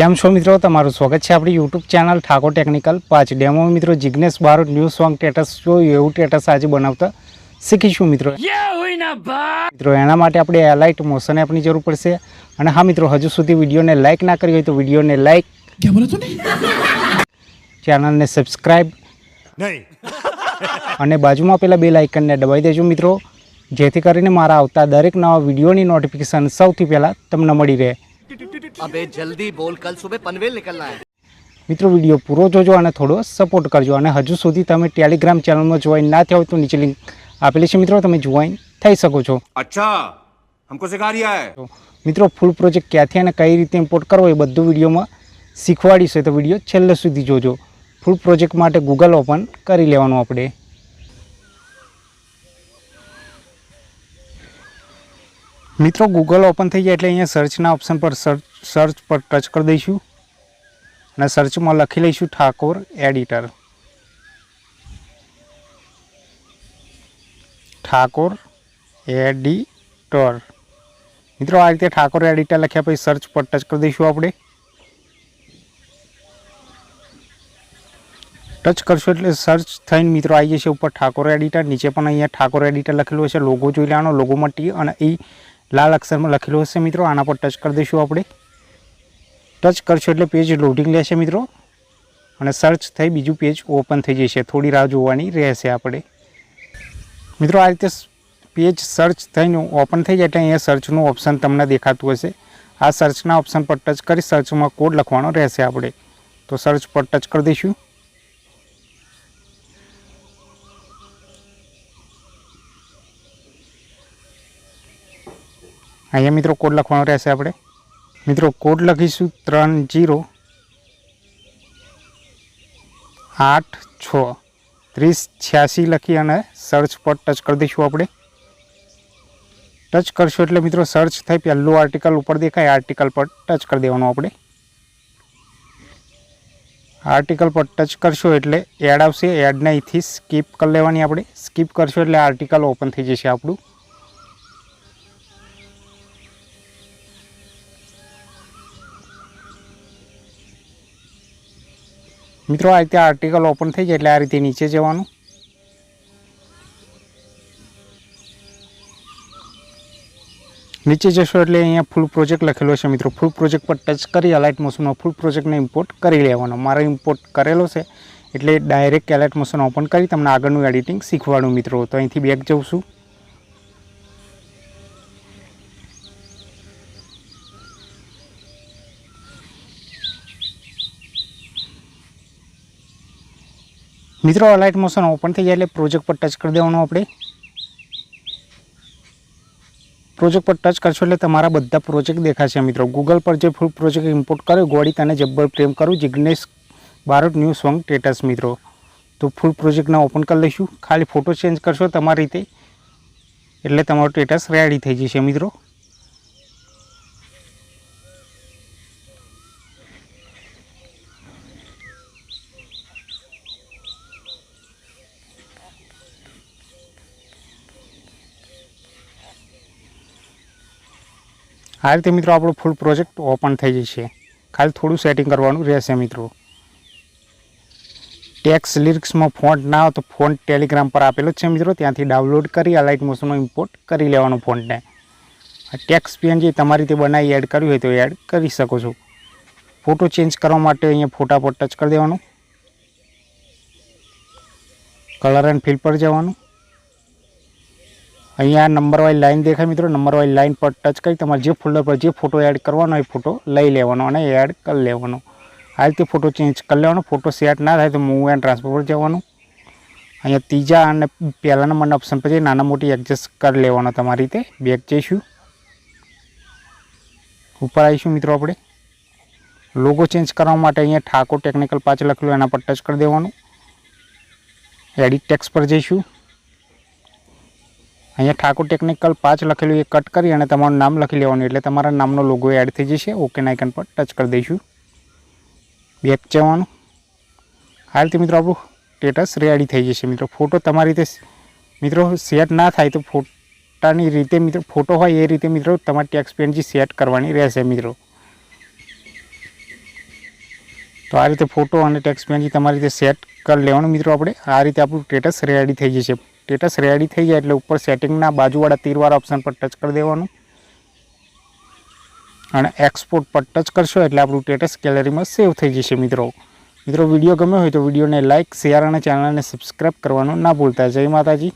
કેમ છો મિત્રો? તમારું સ્વાગત છે આપણી યુટ્યુબ ચેનલ ઠાકોર ટેકનિકલ પાંચ ડેમો મિત્રો Jignesh Barot new song status જો એવું ટેટસ આજે બનાવતા શીખીશું મિત્રો. મિત્રો એના માટે આપણે એલાઇટ મોશન એપની જરૂર પડશે. અને હા મિત્રો હજુ સુધી વિડીયોને લાઇક ના કરી હોય તો વિડીયોને લાઇક ચેનલને સબસ્ક્રાઈબ અને બાજુમાં પેલા બે લાઇકનને દબાઈ દેજો મિત્રો. જેથી કરીને મારા આવતા દરેક નવા વિડીયોની નોટિફિકેશન સૌથી પહેલાં તમને મળી રહે. અબે જલ્દી બોલ કલ સુબહ પનવેલ નીકળના હે. મિત્રો વિડિયો પૂરો જોજો અને થોડો સપોર્ટ કરજો અને હજુ સુધી તમે ટેલિગ્રામ ચેનલમાં જોઈન ના થયા હોય તો નીચે લિંક આપેલી છે. મિત્રો તમે જોઈન થઈ શકો છો. અચ્છા હમકો સિખા રહ્યા હે મિત્રો ફૂલ પ્રોજેક્ટ ક્યાંથી અને કઈ રીતે ઇમ્પોર્ટ કરવો એ બધું વિડીયોમાં શીખવાડીશું. તો વીડિયો છેલ્લે સુધી જોજો. ફૂલ પ્રોજેક્ટ માટે ગૂગલ ઓપન કરી લેવાનું આપણે. મિત્રો ગૂગલ ઓપન થઈ જાય એટલે અહીંયા સર્ચના ઓપ્શન પર સર્ચ પર ટચ કરી દઈશું. અને સર્ચમાં લખી લઈશું ઠાકોર એડિટર ઠાકોર એડિટર મિત્રો, આ રીતે ઠાકોર એડિટર લખ્યા પછી સર્ચ પર ટચ કરી દઈશું આપણે. ટચ કરશો એટલે સર્ચ થઈને મિત્રો આવી જશે ઉપર ઠાકોર એડિટર નીચે પણ અહીંયા ઠાકોર એડિટર લખેલું હશે. લોગો જોઈ લેવાનો. લોગોમાં ટી અને એ લાલ અક્ષરમાં લખેલું હશે મિત્રો. આના પર ટચ કરી દઈશું આપણે. ટચ કરશો એટલે પેજ લોડિંગ લેશે મિત્રો. અને સર્ચ થઈ બીજું પેજ ઓપન થઈ જશે. થોડી રાહ જોવાની રહેશે આપણે. મિત્રો, આ રીતે પેજ સર્ચ થઈને ઓપન થઈ જાય એટલે અહીંયા સર્ચનું ઓપ્શન તમને દેખાતું હશે. આ સર્ચના ઓપ્શન પર ટચ કરી સર્ચમાં કોડ લખવાનો રહેશે આપણે. તો સર્ચ પર ટચ કરી દઈશું. અહીંયા મિત્રો કોડ લખવાનો રહેશે આપણે. મિત્રો કોડ લખીશું ત્રણ જીરો આઠ છ. ત્રીસ છ્યાસી લખી અને સર્ચ પર ટચ કરી દઈશું આપણે. ટચ કરશો એટલે મિત્રો સર્ચ થઈ પહેલું આર્ટિકલ ઉપર દેખાય. આર્ટિકલ પર ટચ કરી દેવાનું આપણે. આર્ટિકલ પર ટચ કરશો એટલે એડ આવશે. એડને અહીંથી સ્કીપ કરી લેવાની આપણે. સ્કીપ કરશો એટલે આર્ટિકલ ઓપન થઈ જશે આપણું. મિત્રો, આ રીતે આર્ટિકલ ઓપન થઈ જાય એટલે આ રીતે નીચે જવાનું. નીચે જશો એટલે અહીંયા ફૂલ પ્રોજેક્ટ લખેલો છે મિત્રો. ફૂલ પ્રોજેક્ટ પર ટચ કરી એલાઇટ મોશનમાં ફૂલ પ્રોજેક્ટને ઇમ્પોર્ટ કરી લેવાનો. મારો ઇમ્પોર્ટ કરેલો છે એટલે ડાયરેક્ટ એલાઇટ મોશન ઓપન કરી તમને આગળનું એડિટિંગ શીખવાડું મિત્રો. તો અહીંથી બેક જઉં છું. મિત્રો અલાઇટ મોશન ઓપન થઈ જાય એટલે પ્રોજેક્ટ પર ટચ કરી દેવાનું આપણે. પ્રોજેક્ટ પર ટચ કરશો એટલે તમારા બધા પ્રોજેક્ટ દેખાશે મિત્રો. ગૂગલ પર જે ફૂલ પ્રોજેક્ટ ઇમ્પોર્ટ કર્યો ગોળી તને જબ્બર પ્રેમ કરું, Jignesh Barot new song status મિત્રો. તો ફૂલ પ્રોજેક્ટના ઓપન કરી લઈશું. ખાલી ફોટો ચેન્જ કરશો તમારી રીતે, એટલે તમારું સ્ટેટસ રેડી થઈ જશે મિત્રો. આ રીતે મિત્રો આપણો ફૂલ પ્રોજેક્ટ ઓપન થઈ જશે. ખાલી થોડું સેટિંગ કરવાનું રહેશે મિત્રો. ટેક્સ લિરિક્સમાં ફોન્ટ ના હોય તો ફોન્ટ ટેલિગ્રામ પર આપેલો છે મિત્રો. ત્યાંથી ડાઉનલોડ કરી અલાઇટ મોશનનો ઇમ્પોર્ટ કરી લેવાનું ફોન્ટને ટેક્સ પીએનજી તમારી રીતે બનાવી એડ કર્યું હોય તો એડ કરી શકો છો. ફોટો ચેન્જ કરવા માટે અહીંયા ફોટા પર ટચ કરી દેવાનું. કલર એન્ડ ફિલ પર જવાનું. અહીંયા નંબર વાઇઝ લાઈન દેખાય મિત્રો. નંબર વાઇઝ લાઈન પર ટચ કરી તમારે જે ફોલ્ડર પર જે ફોટો એડ કરવાનો એ ફોટો લઈ લેવાનો અને એડ કરી લેવાનો. આ રીતે ફોટો ચેન્જ કરી લેવાનો. ફોટો સેટ ના થાય તો મૂવ એન્ડ ટ્રાન્સફર પર જવાનું. અહીંયા ત્રીજા અને પહેલા નંબરના ઓપ્શન જઈ નાના મોટી એડજસ્ટ કરી લેવાનો તમારી રીતે. બેક જઈશું. ઉપર આવીશું મિત્રો આપણે. લોગો ચેન્જ કરવા માટે અહીંયા ઠાકોર ટેકનિકલ પાછળ લખેલું, એના પર ટચ કરી દેવાનું. એડિટ ટેક્સ પર જઈશું. અહીંયા ઠાકોર ટેકનિકલ પાંચ લખેલું એ કટ કરી અને તમારું નામ લખી લેવાનું. એટલે તમારા નામનો લોગો એડ થઈ જશે. ઓકે આઇકન પર ટચ કરી દઈશું. બેક જવાનું. આ રીતે મિત્રો આપણું સ્ટેટસ રેડી થઈ જશે. મિત્રો ફોટો તમારી રીતે મિત્રો સેટ ના થાય તો ફોટાની રીતે મિત્રો ફોટો હોય એ રીતે મિત્રો, તમારે ટેક્સ પેનથી સેટ કરવાની રહેશે મિત્રો. તો આ રીતે ફોટો અને ટેક્સ પેનથી તમારી રીતે સેટ કરી લેવાનું મિત્રો આપણે. આ રીતે આપણું સ્ટેટસ રેડી થઈ જશે. સ્ટેટસ રેડી થઈ જાય એટલે ઉપર સેટિંગના બાજુવાળા તીરવાળા ઓપ્શન પર ટચ કરી દેવાનું. અને એક્સપોર્ટ પર ટચ કરશો એટલે આપણું સ્ટેટસ ગેલેરીમાં સેવ થઈ જશે મિત્રો. મિત્રો વીડિયો ગમ્યો હોય તો વિડીયોને લાઇક શેર અને ચેનલને સબસ્ક્રાઈબ કરવાનું ના ભૂલતા. જય માતાજી.